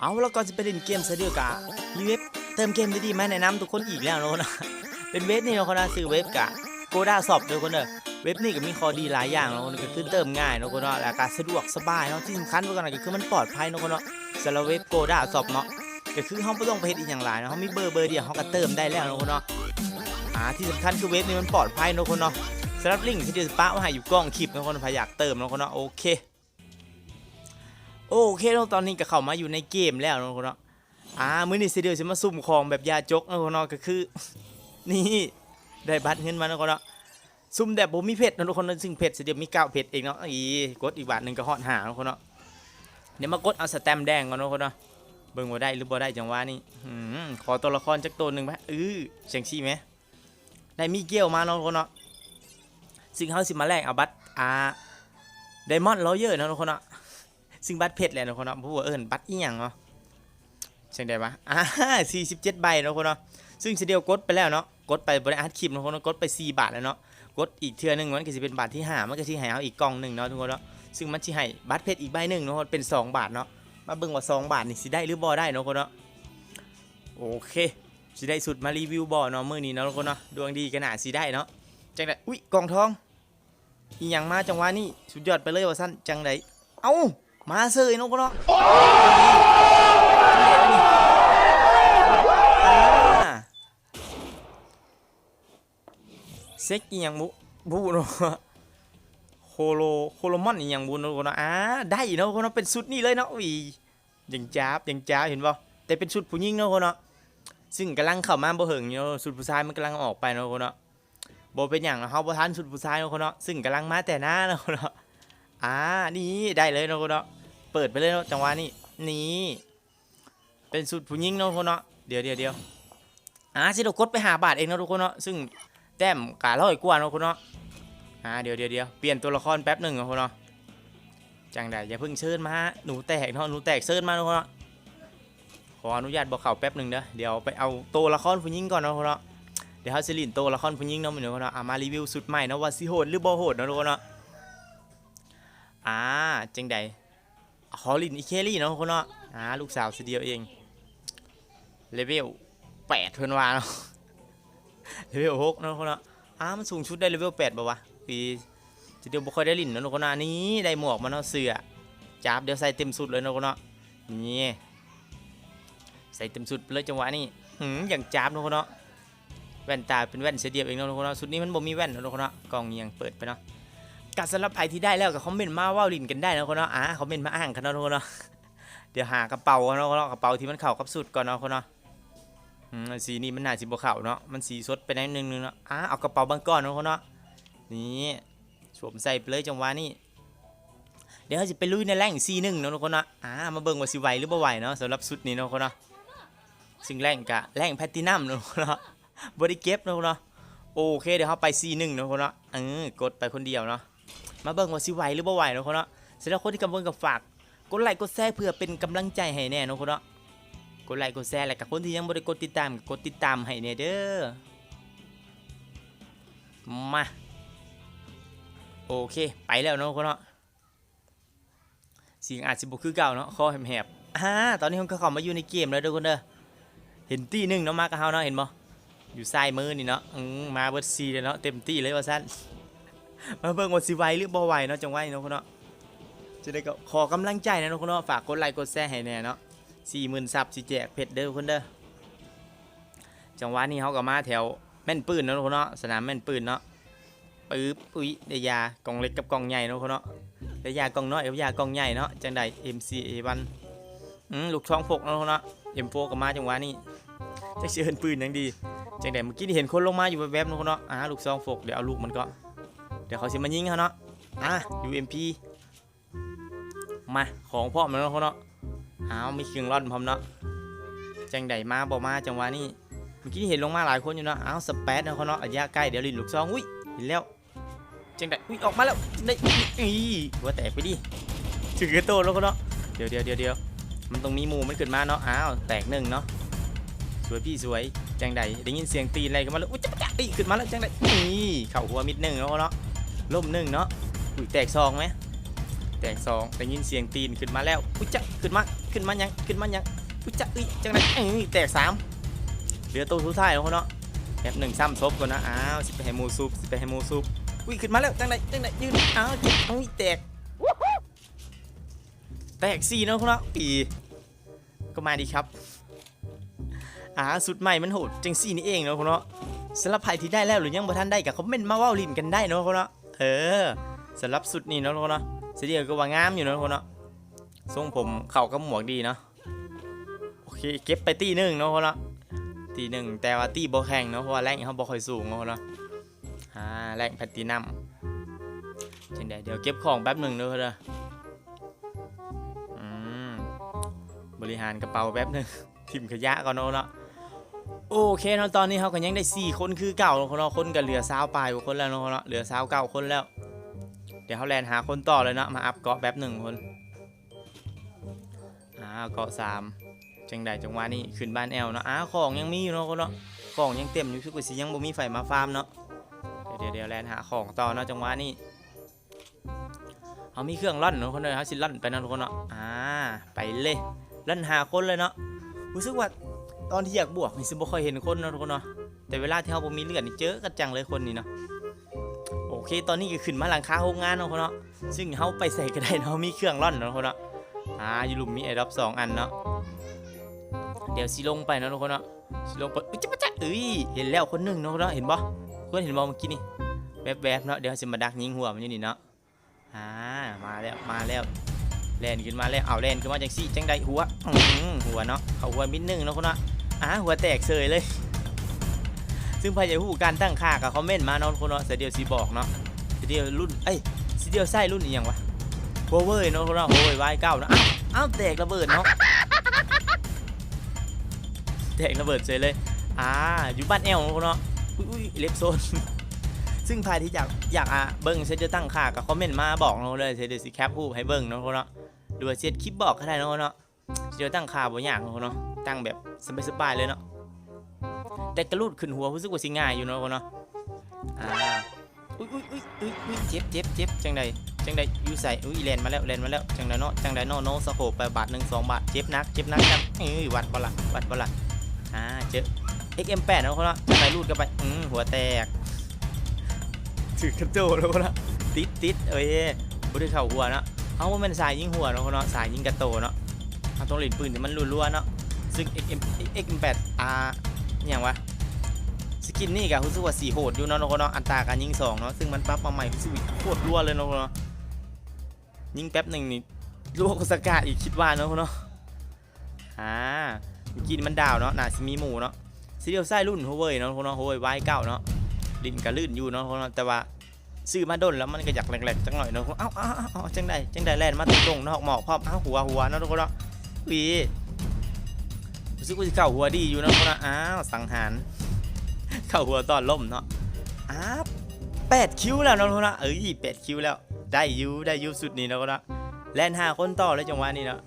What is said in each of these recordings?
เอาแล้วก่อนจะไปเล่นเกมซะเดียวกะมีเว็บเติมเกมดีๆมาแนะนำทุกคนอีกแล้วเนาะนะ เป็นเว็บนี่เนาะคนนะซื้อเว็บกะโกด้าสอบเด้อคนเด้อเว็บนี่ก็มีข้อดีหลายอย่างเนาะก็คือเติมง่ายเนาะคนเนาะแล้วก็สะดวกสบายเนาะที่สำคัญกว่ากันก็คือมันปลอดภัยเนาะคนเนาะสำหรับเว็บโกด้าสอบเนาะก็คือเฮาบ่ต้องไปเฮ็ดอีหยังหลายเนาะเฮามีเบอร์เบอร์เดียวเฮาก็เติมได้แล้วเนาะคนเนาะอ่าที่สำคัญคือเว็บนี่มันปลอดภัยเนาะคนเนาะสำหรับลิงก์ที่เดี๋ยวปะไว้ให้อยู่กล้องคลิปเนาะคนใครอยากเติมเนาะคนเนาะโอเค โอเคเนาะตอนนี้ก็เข้ามาอยู่ในเกมแล้วเนาะคนเนาะอ่ามื้อนี้สิเดียวจะมาซุ่มของแบบยาจกเนาะคนเนาะก็คือ นี่ได้บัตรเงินมาเนาะคนเนาะซุ่มแบบบ่มีเพชรเนาะทุกคนเนาะซึ่งเพชรสิเดียวมีเก้าเพชรเองเนาะอีกดอีกบาทหนึ่งก็ฮอดหาเนาะคนเนาะเดี๋ยวมากดเอาสแตมแดงก่อนเนาะคนเนาะเบิ่งว่าได้หรือบ่ได้จังหวะนี้อืมขอตัวละครจักตัวหนึ่งไหมเออจังซี่ไหมได้มีเกี้ยวมาเนาะคนเนาะซึ่งเฮาสิมาแลกเอาบัตรอ่าไดมอนด์ลเยอร์เนาะทุกคนเนาะ ซึ่งบัตรเพชรแหละเนะคนเนาะบ่รู้ว่าเอิ้นบัตรอีหยังเนาะใช่ได้ปะอ่าสี่สิบเจ็ดใบเนาะคนเนาะซึ่งเสยเดียวกดไปแล้วเนาะกดไปบริอัดคลิปเนาะคนเนาะกดไปสี่บาทแล้วเนาะกดอีกเทื่อนึงมันก็จะเป็นบาทที่ห้ามันก็สิให้เอาอีกกล่องหนึ่งเนาะทุกคนเนาะซึ่งมันสิให้บัตรเพชรอีกใบหนึ่งเนาะเป็นสองบาทเนาะมาเบิ่งว่าสองบาทนี่สิได้หรือบ่ได้เนาะคนเนาะโอเคสิได้สุดมารีวิวบ่อเนาะมื้อนี้เนาะทุกคนเนาะดวงดีกันหนาสิได้เนาะจังไดอุ้ยกล่องทองอีหยังมาจังหวะนี้สุดยอดไปเลยว่าซั่นจังไดเอ้า มาเซยเนาะคนเนาะอ่าเซ็กอีหยังบุบุเนาะโคโลโคโลมอนอีหยังบุเนาะเนาะอ่าได้เนาะเนาะเป็นชุดนี้เลยเนาะอุ้ยยังจ้าบยังจ้าบเห็นบ่แต่เป็นชุดผู้หญิงเนาะเนาะซึ่งกำลังเข้ามาบ่เหิงเนาะชุดผู้ชายมันกำลังออกไปเนาะเนาะบ่เป็นหยังเนาะเฮาบ่ทันชุดผู้ชายเนาะเนาะซึ่งกำลังมาแต่หน้าเนาะเนาะอ่านี่ได้เลยเนาะเนาะ เปิดไปเลยเนาะจังหวะนี้นี่เป็นชุดผู้หญิงเนาะทุกคนเนาะเดี๋ยวเดี๋ยวเดี๋ยวอ่าสิเรากดไปหาบาทเองเนาะทุกคนเนาะซึ่งแต้มการ้อยกว่าเนาะคุณเนาะอ่าเดี๋ยวเดี๋ยวเดี๋ยวเปลี่ยนตัวละครแป๊บหนึ่งเนาะคุณเนาะจังใดอย่าเพิ่งเชิญมาฮะหนูแตกเนาะหนูแตกเชิญมาเนาะคุณเนาะขออนุญาตบอกเข่าแป๊บหนึ่งเด้อเดี๋ยวไปเอาตัวละครผู้หญิงก่อนเนาะคุณเนาะเดี๋ยวเขาสิลินตัวละครผู้หญิงเนาะเหมือนเนาะคุณเนาะอ่ามารีวิวสุดใหม่เนาะว่าสิโหดหรือบ่โหดเนาะทุกคนเนาะอ่าจังใด ขอลินอีเคลี่เนาะคุณเนาะอ่าลูกสาวสิเดียวเองเลเวลแปดเพื่อนว่าเนาะเลเวลหกเนาะคนเนาะอ้ามันสูงชุดได้เลเวลแปดป่าวะปีจะเดียวบ่ค่อยได้ลินเนาะคนเนาะนี่ได้หมวกมาเนาะเสื้อจับเดี๋ยวใส่เต็มสุดเลยเนาะคนเนาะนี่ใส่เต็มสุดเลยจังหวะนี้หืมอย่างจับเนาะคนเนาะแว่นตาเป็นแว่นเสียเดียวเองเนาะคนเนาะชุดนี้มันบ่มีแว่นเนาะคนเนาะกล่องยังเปิดไปเนาะ กัสำหรับใครที่ได้แล้วก็คอมเมนต์มาว่าลิ่นกันได้นะคนเนาะอ่าคอมเมนต์มาอ้างกันเนาะคนเนาะเดี๋ยวหากระเป๋าเนาะเนาะกระเป๋าที่มันเข้ากับสุดก่อนเนาะคนเนาะสีนี้มันหนาสิบ่เข้าเนาะมันสีสดไปนิดนึงเนาะอะเอากระเป๋าบางก้อนเนาะคนเนาะนี่สวมใส่ไปเลยจังหวะนี้เดี๋ยวจะไปลุยในแรงซีหนึ่งเนาะทุกคนเนาะอ่ามาเบิ่งว่าสิไหวหรือบ่ไหวเนาะสำหรับสุดนี้เนาะคนเนาะซึ่งแรงกะแรงแพตตินัมเนาะคนเนาะบ่ได้เก็บเนาะคนเนาะโอเคเดี๋ยวเราไปซีหนึ่งเนาะคนเนาะเออกดไปคนเดียวเนาะ มาเบิ่งว่าสิไหวหรือบ่ไหวเนาะคนเนาะสำหรับคนที่กำลังกับฝากกดไลค์กดแชร์เพื่อเป็นกำลังใจให้แน่เนาะคุณเนาะกดไลค์กดแชร์แล้วกับคนที่ยังบ่ได้กดติดตามกดติดตามให้แน่เด้อมาโอเคไปแล้วเนาะคุณเนาะเสียงอาจสิบ่คือเก่าเนาะคอแหบๆอ่าตอนนี้ผมก็เข้ามาอยู่ในเกมแล้วเด้อคนเด้อเห็นตีหนึ่งเนาะมากับเฮาเนาะเห็นบ่อยู่ซ้ายมือนี่เนาะมาเบิร์ดซีเลยเนาะเต็มที่เลยว่าซั่น มาเบิ่งว่าสิไหวหรือบ่ไหวเนาะจังหวะนี้เนาะคุณเนาะจะได้ก็ขอกำลังใจนะทุกคนเนาะฝากกดไลค์กดแชร์ให้แน่เนาะสี่หมื่นซับสิแจกเพชรเด้อทุกคนเด้อจังหวะนี้เขาก็มาแถวแม่นปืนเนาะทุกคนเนาะสนามแม่นปืนเนาะปึ๊บอุ้ยได้ยากล่องเล็กกับกล่องใหญ่เนาะทุกคนเนาะได้ยากล่องน้อยกับยากล่องใหญ่เนาะจังใด MCA1 อืมลูกช่องพกเนาะทุกคนเนาะ M4 ก็มาจังหวะนี้จะเชิญปืนยังดีจังใดเมื่อกี้นี่เห็นคนลงมาอยู่แวบๆเนาะทุกคนเนาะอ่าลูกซองพกเดี๋ยวเอาลูกมันก็ เดี๋ยวเขาสิมายิงเขาเนาะอะ UMP มาของพ่อมันแล้วเนาะอ้าวมีเครื่องร่อนพร้อมเนาะจังไดมาบ่มาจังหวะนี้เมื่อกี้เห็นลงมาหลายคนอยู่เนาะอ้าวสเปซเนาะเขาเนาะระยะใกล้เดี๋ยวลินลูกซองอุ้ยเห็นแล้วจังไดอุ้ยออกมาแล้วได้อีหัวแตกไปดิถือกระโตแล้วเขาเนาะเดี๋ยวเดี๋ยวเดี๋ยวเดี๋ยวมันต้องมีหมูมันขึ้นมาเนาะอ้าวแตกหนึ่งเนาะสวยพี่สวยจังไดได้ยินเสียงตีนอะไรกันมาแล้วอุ้ยจับจับอีขึ้นมาแล้วจังไดนี่เข่าหัวมิดหนึ่งแล้วเขาเนาะ ล่มหนึ่งเนาะอุ้ยแตกซองไหมแตกสองได้ยินเสียงตีนขึ้นมาแล้วอุ้ยจะขึ้นมาขึ้นมายังขึ้นมายังอุ้ยจะอุ้ยจังไดเอ้ยแตกสามเหลือตัวสุดท้ายแล้วคนเนาะแป๊บหนึ่งซ้ำซบก่อนนะอ้าวสิไปให้มูซุปสิไปให้มูซุปอุ้ยขึ้นมาแล้วจังไดจังไดยืนอ้าวเจ็บอุ้ยแตกแตกสี่เนาะคนเนาะปีก็มาดีครับอ่าสุดใหม่มันโหดจังสี่นี่เองเนาะคนเนาะสำหรับใครที่ได้แล้วหรือยังบ่ทันได้ก็คอมเมนต์มาว้าลินกันได้เนาะคนเนาะ เออสำหรับสุดนี่เนาะคนเนาะเสีเดียวก็ว่างามอยู่นะทุกคนเนาะทรงผมเข่ากับหมวกดีเนาะโอเคเก็บไปตีหนึ่งนะทุกคนเนาะตีหนึ่งแต่ว่าตีบ่แข่งเนาะเพราะว่าแรงเขาบ่ค่อยสูงนะทุกคนเนาะอ่าแรงแพตตินัมจังไดเดี๋ยวเก็บของแป๊บหนึ่งเนะทุกคนเนาะอืมบริหารกระเป๋าแป๊บหนึ่งทิมขยะก่อนนาะเนาะ โอเคเนาะตอนนี้เขาก็ยังได้สี่คนคือเก่าเนกคนเนาะคนก็เหลือสาวปลายกว่าคนแล้วเนาะเหลือสาวเก้าคนแล้ว เดี๋ยวเขาแลนหาคนต่อเลยเนาะมาอัพเกาะแป๊บหนึ่งคนอ่าเกาะสามจังใดจังหวะนี้ขึ้นบ้านแอลเนาะอ้าของยังมีอยู่เนาะคนเนาะของยังเต็มอยู่ทุกคนสิยังบ่มีไฟมาฟาร์มเนาะเดี๋ยวเดี๋ยวแลนหาของต่อเนาะจังหวะนี้เขามีเครื่องล่อนเนาะคนเนาะเขาสิล่อนไปเนาะทุกคนเนาะอ่าไปเลยล่อนหาคนเลยเนาะรู้สึกว่า ตอนที่อยากบวกนี่สิบ่ค่อยเห็นคนเนาะทุกคนเนาะแต่เวลาที่เขาบ่มีเลือดนี่เจอกันจังเลยคนนี้เนาะโอเค ตอนนี้ก็ขึ้นมาหลังคาโรงงานเนาะคนเนาะซึ่งเขาไปใส่ก็ได้เนาะมีเครื่องร่อนเนาะคนเนาะอ่าอยู่หลุมมีไอรอบสองอันเนาะเดี๋ยวสิลงไปเนาะทุกคนเนาะสิลงไปอุ๊ยจ๊ะจ๊ะเอ้ยเห็นแล้วคนหนึ่งเนาะคนเนาะเห็นบ่เพื่อนเห็นบ่เมื่อกี้นี่แวบๆเนาะเดี๋ยวสิมาดักยิงหัวมันอยู่นี่เนาะอ่ามาแล้วมาแล้วแลนขึ้นมาแล้วเอาแลนขึ้นมาจังซี่จังใดหัวหัวเนาะเขาหัวมิดหนึ่งเนาะคนเนาะ อ่าหัวแตกเสยเลย ซึ่งพายาฮูการตั้งค่ากับคอมเมนต์มาเนาะคนเนาะเสียเดียวสีบอกเนาะเสียเดียวรุ่นเอ้ยเสียเดียวไส้รุ่นอีหยังวะโฮเวอร์เนาะคนเนาะโฮเวอร์ไว้เก้าเนาะอ้าวอ้าแตกระเบิดเนาะแตกระเบิดเฉยเลยอ่าอยู่บ้านแอลเนาะคนเนาะอุ้ยเล็บโซนซึ่งใครที่อยากอยากอะเบิ้งเซตจะตั้งค่ากับคอมเมนต์มาบอกเนาะเลยเซตเดี๋ยวสิแคปรูปให้เบิ้งเนาะคนเนาะหรือว่าเซตคลิปบอกก็ได้เนาะคนเนาะเซตตั้งค่าบ่ยากเนาะคนเนาะ ตั้งแบบสบายๆเลยเนาะแต่กระลูดขึ้นหัวรู้สึกว่าสิง่ายอยู่เนาะคนเนาะอ่าอุ้ยอุ้ยอุ้ยอุ้ยอุ้ยเจ็บเจ็บเจ็บจังใดจังใดอยู่ใส่อุ้ยแลนมาแล้วแลนมาแล้วจังใดเนาะจังใดเนาะโน้สโคปไปบาทหนึ่งสองบาทเจ็บนักเจ็บนักครับเอ้ยวัดบ่ละวัดบ่ละอ่าเจอ XM8 เนาะคนเนาะจังใดลูดกันไปอืมหัวแตกถือกระโจนแล้วคนเนาะติดติดเอ้ยบ่ได้เข้าหัวเนาะเอาว่ามันสายยิงหัวเนาะคนเนาะสายยิงกระโตเนาะเอาตรงหลินปืนที่มันรัวๆเนาะ ซึ่ง XM XM8 อ่อย่างวะสกินนี่กับรู้สึกว่าสีโหดอยู่เนาะเนาะเนาะอัตราการยิงสองเนาะซึ่งมันปรับมาใหม่รู้สึกว่าโคตรรัวเลยเนาะเนาะยิงแป๊บหนึ่งนี่รัวกว่าสกาอีกคิดว่าเนาะเนาะอ่าเมื่อกี้นี่มันดาวเนาะน่าสิมีหมูเนาะซีเรียลไส้รุ่นโฮเวยเนาะเนาะโฮเวยไว้เก้าเนาะดินกระลื่นอยู่เนาะเนาะแต่ว่าซื้อมาดนแล้วมันก็อยากแหลกๆจังหน่อยเนาะเอ้าเอ้าเอ้าเจังใดจังใดแล่นมาตรงๆเนาะหมอกพอบเอ้าหัวหัวเนาะทุกคนเนาะวี รู้สึกว่าจะเข้าหัวดีอยู่นะคนนะอ้าวสังหารเข้าหัวตอนล่มเนาะอ้าวแปดคิวแล้วนะคนนะเอ้ยแปดคิวแล้ว ได้ยูได้ยูสุดนี่นาะคนนะแลนห้าคนต่อเลยจังหวะนี้เนาะ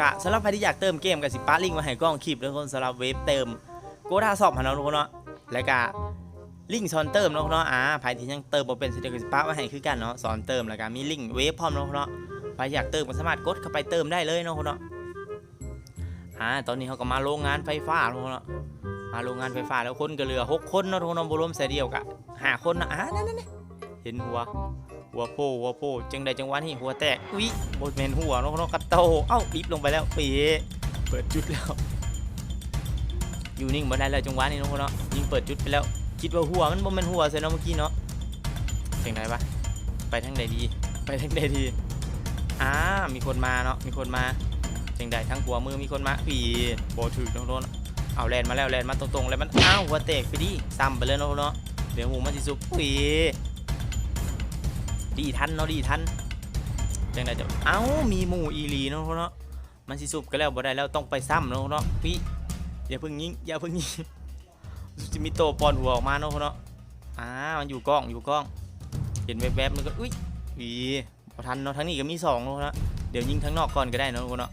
กะสำหรับใครที่อยากเติมเกมกับสิปาร์ลิงมาให้กล้องคลิปแล้วคนสำหรับเวฟเติมโกดาสอบมาเนาะทุกคนเนาะแล้วก็ลิงสอนเติมเนาะคนเนาะอ่าใครที่ยังเติมบ่เป็นสิเดียวกับสิปาร์มาให้คือกันเนาะสอนเติมแล้วก็มีลิงเวฟพร้อมเนาะคนเนาะใครอยากเติมก็สามารถกดเข้าไปเติมได้เลยเนาะคนเนาะ อ่าตอนนี้เขาก็มาโรงงานไฟฟ้าแล้วเนาะมาโรงงานไฟฟ้าแล้วคนก็เหลือหกคนเนาะทุกคนบรวมใส่เดียวกะหาคนนะอ่านั่นนั่นเห็นหัวหัวโพหัวโพจังใดจังหวะนี้หัวแตกอุ้ยโบแมนหัวนาะเนาะกระโตเอ้าลิฟลงไปแล้วปีเปิดจุดแล้ว อยู่นิ่งบ่ได้แล้วจังหวะนี้นาะเนาะยิงเปิดจุดไปแล้ว คิดว่าหัวมันบ่แมนหัวใส่เนาะเมื่อกี้เนาะจังไดปะไปทางใดดี ไปทางใดดีอ่ามีคนมาเนาะมีคนมา จังใดทั้งหัวมือมีคนมาปีโบถือตรงโน้นเอาแลนมาแล้วแลนมาตรงๆแล้วมันอ้าวหัวแตกไปดิซ้ำไปเลยเนาะเนาะเดี๋ยวหมูมันสิสุกปีดีทันเนาะดีทันจังใดจะเอ้ามีหมูอีลีเนาะเนาะมันสิสุกก็แล้วบ่ได้แล้วต้องไปซ้ำเนาะเนาะพี่อย่าเพิ่งยิงอย่าเพิ่งยิงจะมีโตปอนหัวออกมาเนาะเนาะอ่ามันอยู่กล้องอยู่กล้อง เห็นแวบๆมันก็อุ้ยปีบ่ทันเนาะทั้งนี้ก็มีสองนาะเนาะเดี๋ยวยิงทั้งนอกก่อนก็ได้เนาะเนาะ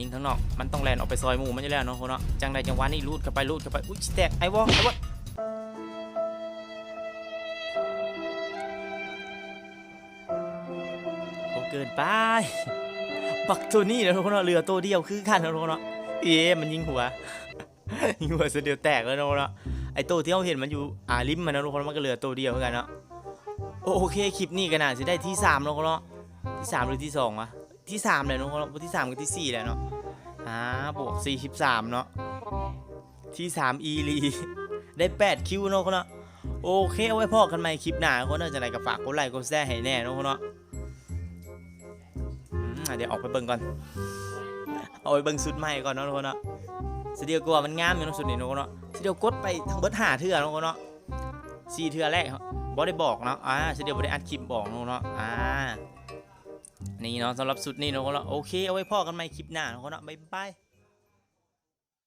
ยิงข้างนอก มันต้องแลนออกไปซอยหมู่มันจะแล้วเนาะคนเนาะจังใดจังหวะนี้รูดเข้าไปรูดเข้าไปอุ้ยแตกไอ้วอไอ้วอเกินไปบักตัวนี้นะทุกคนเนาะเรือตัวเดียวคือกันนะทุกคนเนาะเอ๊ะมันยิงหัวยิงหัวเสเดียวแตกเลยนะทุกคนเนาะไอตัวที่เราเห็นมันอยู่อาริมมันนะทุกคนมันก็เหลือตัวเดียวเหมือนกันเนาะโอเคคลิปนี้ก็น่าจะได้ที่สามแล้วทุกคนเนาะที่สามหรือที่สองวะ ที่สามเลยทุกคนเนาะที่สามกับที่สี่แหละเนาะอ่าบวกสี่สิบสามเนาะที่สามอีรีได้แปดคิวเนาะคนเนาะโอเคเอาไว้พอกันใหม่คลิปหน้าคนเนาะจะไหนก็ฝากกดไลค์กดแชร์ให้แน่เนาะคนเนาะเดี๋ยวออกไปเบิ่งก่อนเอาไปเบิ่งสุดใหม่ก่อนเนาะคนเนาะสเดียวกลัวมันงามอยู่เนาะสุดนี้เนาะคนเนาะสเดียวกดไปทั้งเบิดหาเทื่อเนาะคนเนาะสี่เทื่อแรกบ่ได้บอกเนาะอ่าสเดียวบ่ได้อัดคลิปบอกนาะทุกคนเนาะอ่า นี่เนาะสำหรับสุดนี้เนาะทุกคนเนาะโอเคเอาไว้พ่อกันใหม่คลิปหน้าเนากคนเนาะบ๊ายบาย